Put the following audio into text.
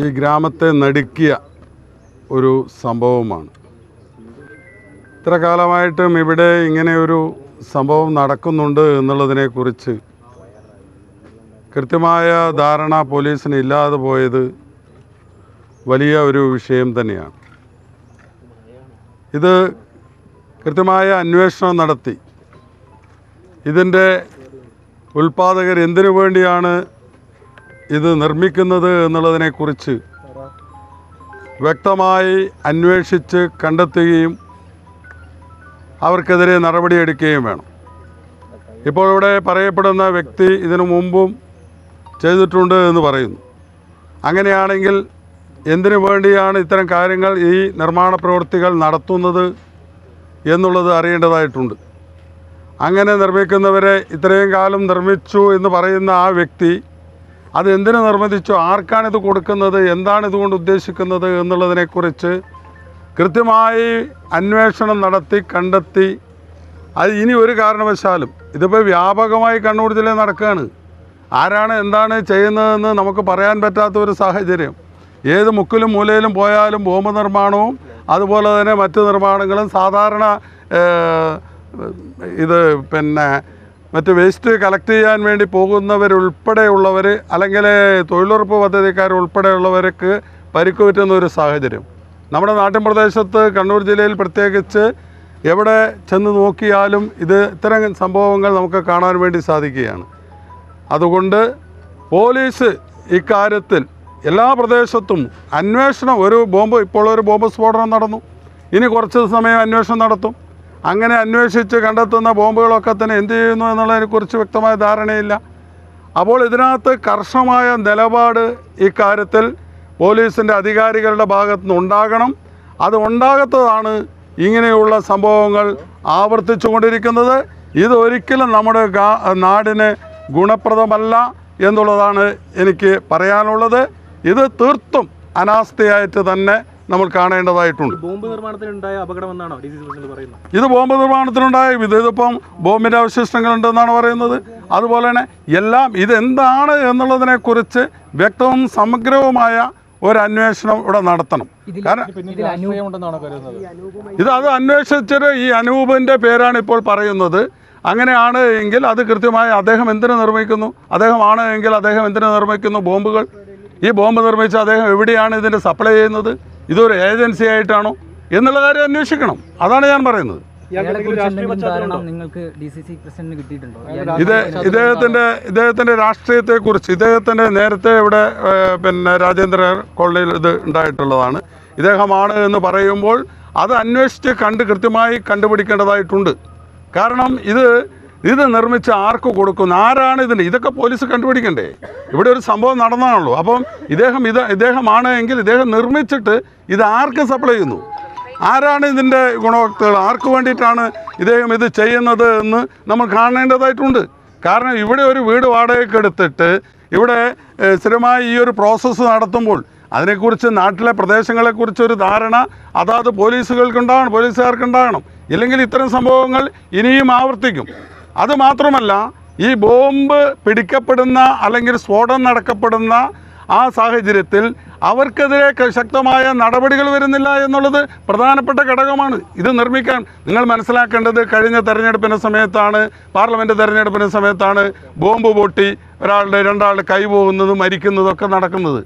ഈ ഗ്രാമത്തെ നടുക്കിയ ഒരു സംഭവമാണ്. ഇത്ര കാലമായിട്ടും ഇവിടെ ഇങ്ങനെ ഒരു സംഭവം നടക്കുന്നുണ്ട് എന്നുള്ളതിനെക്കുറിച്ച് കൃത്യമായ ധാരണ പോലീസിന് ഇല്ലാതെ പോയത് വലിയ ഒരു വിഷയം തന്നെയാണ്. ഇത് കൃത്യമായ അന്വേഷണം നടത്തി. ഇതിന്റെ ഉൽപ്പാദകർ എന്തിനു വേണ്ടിയാണ് ഇത് നിർമ്മിക്കുന്നത് എന്നുള്ളതിനെക്കുറിച്ച് വ്യക്തമായി അന്വേഷിച്ച് കണ്ടെത്തുകയും അവർക്കെതിരെ നടപടിയെടുക്കുകയും വേണം. ഇപ്പോൾ ഇവിടെ പറയപ്പെടുന്ന വ്യക്തി ഇതിനു മുമ്പും ചെയ്തിട്ടുണ്ട് എന്ന് പറയുന്നു. അങ്ങനെയാണെങ്കിൽ എന്തിനു വേണ്ടിയാണ് ഇത്തരം കാര്യങ്ങൾ ഈ നിർമ്മാണ പ്രവൃത്തികൾ നടത്തുന്നത് എന്നുള്ളത് അറിയേണ്ടതായിട്ടുണ്ട്. അങ്ങനെ നിർമ്മിക്കുന്നവരെ ഇത്രയും കാലം നിർമ്മിച്ചു എന്ന് പറയുന്ന ആ വ്യക്തി അത് എന്തിനു നിർമ്മിച്ചു ആർക്കാണിത് കൊടുക്കുന്നത്? എന്താണ് ഇതുകൊണ്ട് ഉദ്ദേശിക്കുന്നത് എന്നുള്ളതിനെക്കുറിച്ച് കൃത്യമായി അന്വേഷണം നടത്തി കണ്ടെത്തി. അത് ഇനി ഒരു കാരണവശാലും ഇതിപ്പോൾ വ്യാപകമായി കണ്ണൂർ ജില്ലയിൽ നടക്കുകയാണ് ആരാണ് എന്താണ് ചെയ്യുന്നതെന്ന് നമുക്ക് പറയാൻ പറ്റാത്ത ഒരു സാഹചര്യം. ഏത് മുക്കിലും മൂലയിലും പോയാലും ബോംബ് നിർമ്മാണവും അതുപോലെ തന്നെ മറ്റ് നിർമ്മാണങ്ങളും സാധാരണ ഇത് പിന്നെ മറ്റ് വേസ്റ്റ് കളക്ട് ചെയ്യാൻ വേണ്ടി പോകുന്നവരുൾപ്പെടെയുള്ളവർ അല്ലെങ്കിൽ തൊഴിലുറപ്പ് പദ്ധതിക്കാർ ഉൾപ്പെടെയുള്ളവർക്ക് പരിക്ക് പറ്റുന്ന ഒരു സാഹചര്യം. നമ്മുടെ നാട്ടിൻ പ്രദേശത്ത് കണ്ണൂർ ജില്ലയിൽ പ്രത്യേകിച്ച് എവിടെ ചെന്ന് നോക്കിയാലും ഇത് ഇത്തരം സംഭവങ്ങൾ നമുക്ക് കാണാൻ വേണ്ടി സാധിക്കുകയാണ്. അതുകൊണ്ട് പോലീസ് ഇക്കാര്യത്തിൽ എല്ലാ പ്രദേശത്തും അന്വേഷണം ഒരു ബോംബ് ഇപ്പോൾ ഒരു ബോംബ് സ്ഫോടനം നടന്നു. ഇനി കുറച്ച് സമയം അന്വേഷണം നടത്തും. അങ്ങനെ അന്വേഷിച്ച് കണ്ടെത്തുന്ന ബോംബുകളൊക്കെ തന്നെ എന്ത് ചെയ്യുന്നു എന്നുള്ളതിനെക്കുറിച്ച് വ്യക്തമായ ധാരണയില്ല. അപ്പോൾ ഇതിനകത്ത് കർശനമായ നിലപാട് ഇക്കാര്യത്തിൽ പോലീസിന്റെ അധികാരികളുടെ ഭാഗത്തു നിന്ന് ഉണ്ടാകണം. അത് ഉണ്ടാകാത്തതാണ് ഇങ്ങനെയുള്ള സംഭവങ്ങൾ ആവർത്തിച്ചു കൊണ്ടിരിക്കുന്നത് ഇതൊരിക്കലും നമ്മുടെ നാടിന് ഗുണപ്രദമല്ല എന്നുള്ളതാണ് എനിക്ക് പറയാനുള്ളത്. ഇത് തീർത്തും അനാസ്ഥയായിട്ട് തന്നെ നമ്മൾ കാണേണ്ടതായിട്ടുണ്ട്. ബോംബ് നിർമ്മാണത്തിനുണ്ടായ അപകടമെന്നാണോ പറയുന്നത്? ഇത് ബോംബ് നിർമ്മാണത്തിനുണ്ടായ ഇത് ഇതിപ്പം ബോംബിന്റെ അവശിഷ്ടങ്ങളുണ്ടെന്നാണ് പറയുന്നത്. അതുപോലെ തന്നെ എല്ലാം ഇതെന്താണ് എന്നുള്ളതിനെക്കുറിച്ച് വ്യക്തവും സമഗ്രവുമായ ഒരു അന്വേഷണം ഇവിടെ നടത്തണം. കാരണം ഇത് അത് അന്വേഷിച്ചിട്ട് ഈ അനൂപിന്റെ പേരാണ് ഇപ്പോൾ പറയുന്നത്. അങ്ങനെയാണ് എങ്കിൽ അത് കൃത്യമായി അദ്ദേഹം എന്തിനു നിർമ്മിക്കുന്നു? അദ്ദേഹമാണ് എങ്കിൽ അദ്ദേഹം എന്തിനു നിർമ്മിക്കുന്നു? ബോംബുകൾ. ഈ ബോംബ് നിർമ്മിച്ച അദ്ദേഹം എവിടെയാണ് ഇതിന്റെ സപ്ലൈ ചെയ്യുന്നത്? ഇതൊരു ഏജൻസി ആയിട്ടാണോ എന്നുള്ള കാര്യം അന്വേഷിക്കണം. അതാണ് ഞാൻ പറയുന്നത്. നിങ്ങൾക്ക് ഡി സി സി പ്രസിഡന്റിന് കിട്ടിയിട്ടുണ്ടോ? ഇത് ഇദ്ദേഹത്തിന്റെ ഇദ്ദേഹത്തിന്റെ രാഷ്ട്രീയത്തെക്കുറിച്ച് ഇദ്ദേഹത്തിന്റെ നേരത്തെ ഇവിടെ പിന്നെ രാജേന്ദ്ര കോളനിയിൽ ഇത് ഉണ്ടായിട്ടുള്ളതാണ്. ഇദ്ദേഹമാണ് എന്ന് പറയുമ്പോൾ അത് അന്വേഷിച്ച് കണ്ട് കൃത്യമായി കണ്ടുപിടിക്കേണ്ടതായിട്ടുണ്ട്. കാരണം ഇത് ഇത് നിർമ്മിച്ച് ആർക്ക് കൊടുക്കുന്നു? ആരാണ് ഇതിന്റെ ഇതൊക്കെ പോലീസ് കണ്ടുപിടിക്കണ്ടേ? ഇവിടെ ഒരു സംഭവം നടന്നതാണല്ലോ അപ്പം ഇദ്ദേഹം ഇത് ഇദ്ദേഹമാണ് എങ്കിൽ ഇദ്ദേഹം നിർമ്മിച്ചിട്ട് ഇത് ആർക്ക് സപ്ലൈ ചെയ്യുന്നു? ആരാണ് ഇതിന്റെ ഗുണഭോക്താക്കൾ? ആർക്ക് വേണ്ടിയിട്ടാണ് ഇദ്ദേഹം ഇത് ചെയ്യുന്നത് എന്ന് നമ്മൾ കാണേണ്ടതായിട്ടുണ്ട്. കാരണം ഇവിടെ ഒരു വീട് വാടകയ്ക്ക് എടുത്തിട്ട് ഇവിടെ സ്ഥിരമായി ഈ ഒരു പ്രോസസ്സ് നടത്തുമ്പോൾ അതിനെക്കുറിച്ച് നാട്ടിലെ പ്രദേശങ്ങളെക്കുറിച്ചൊരു ധാരണ അതാത് പോലീസുകൾക്കുണ്ടാകണം പോലീസുകാർക്കുണ്ടാകണം ഇല്ലെങ്കിൽ ഇത്തരം സംഭവങ്ങൾ ഇനിയും ആവർത്തിക്കും. അത് മാത്രമല്ല ഈ ബോംബ് പിടിക്കപ്പെടുന്ന അല്ലെങ്കിൽ സ്ഫോടനം നടക്കപ്പെടുന്ന ആ സാഹചര്യത്തിൽ അവർക്കെതിരെ ശക്തമായ നടപടികൾ വരുന്നില്ല എന്നുള്ളത് പ്രധാനപ്പെട്ട ഘടകമാണ്. ഇത് നിർമ്മിക്കാൻ നിങ്ങൾ മനസ്സിലാക്കേണ്ടത് കഴിഞ്ഞ തെരഞ്ഞെടുപ്പിന്റെ സമയത്താണ് പാർലമെന്റ് തെരഞ്ഞെടുപ്പിന്റെ സമയത്താണ് ബോംബ് പൊട്ടി ഒരാളുടെ രണ്ടാളുടെ കൈ പോകുന്നതും മരിക്കുന്നതും ഒക്കെ നടക്കുന്നത്.